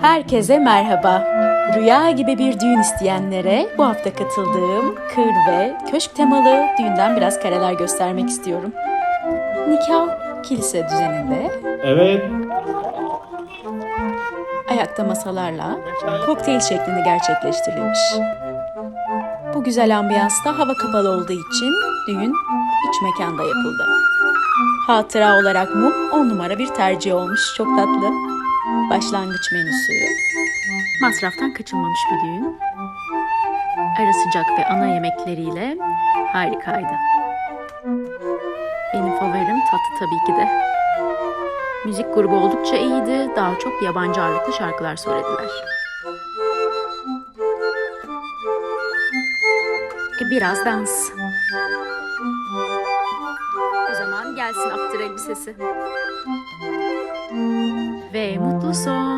Herkese merhaba. Rüya gibi bir düğün isteyenlere bu hafta katıldığım kır ve köşk temalı düğünden biraz kareler göstermek istiyorum. Nikah kilise düzeninde Evet. ayakta masalarla kokteyl şeklinde gerçekleştirilmiş. Bu güzel ambiyansta hava kapalı olduğu için düğün iç mekanda yapıldı. Hatıra olarak mum 10 numara bir tercih olmuş. Çok tatlı. Başlangıç menüsü. Masraftan kaçınmamış bir düğün. Ara sıcak ve ana yemekleriyle harikaydı. Benim favorim tatlı tabii ki de. Müzik grubu oldukça iyiydi. Daha çok yabancı ağırlıklı şarkılar söylediler. E biraz dans. O zaman gelsin after elbisesi. Vem, muito som.